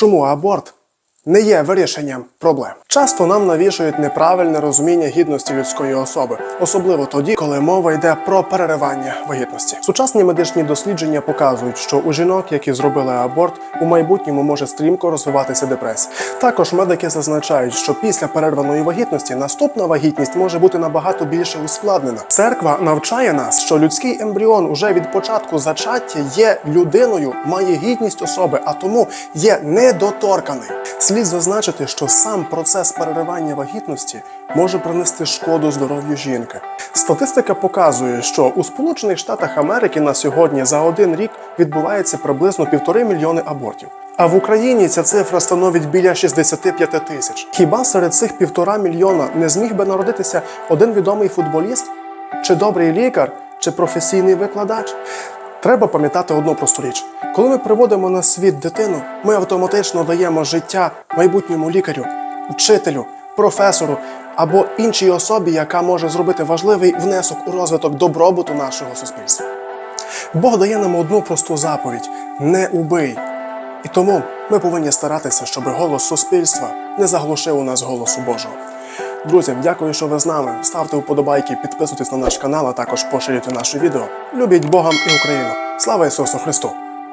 чому? Аборт не є вирішенням проблем. Часто нам навішують неправильне розуміння гідності людської особи, особливо тоді, коли мова йде про переривання вагітності. Сучасні медичні дослідження показують, що у жінок, які зробили аборт, у майбутньому може стрімко розвиватися депресія. Також медики зазначають, що після перерваної вагітності наступна вагітність може бути набагато більше ускладнена. Церква навчає нас, що людський ембріон уже від початку зачаття є людиною, має гідність особи, а тому є недоторканий. Слід зазначити, що сам процес переривання вагітності може принести шкоду здоров'ю жінки. Статистика показує, що у Сполучених Штатах Америки на сьогодні за один рік відбувається приблизно півтори мільйони абортів. А в Україні ця цифра становить біля 65 тисяч. Хіба серед цих півтора мільйона не зміг би народитися один відомий футболіст, чи добрий лікар, чи професійний викладач? Треба пам'ятати одну просту річ: коли ми приводимо на світ дитину, ми автоматично даємо життя майбутньому лікарю, вчителю, професору або іншій особі, яка може зробити важливий внесок у розвиток добробуту нашого суспільства. Бог дає нам одну просту заповідь: не убий. І тому ми повинні старатися, щоб голос суспільства не заглушив у нас голосу Божого. Друзі, дякую, що ви з нами. Ставте вподобайки, підписуйтесь на наш канал, а також поширюйте наше відео. Любіть Богом і Україну. Слава Ісусу Христу!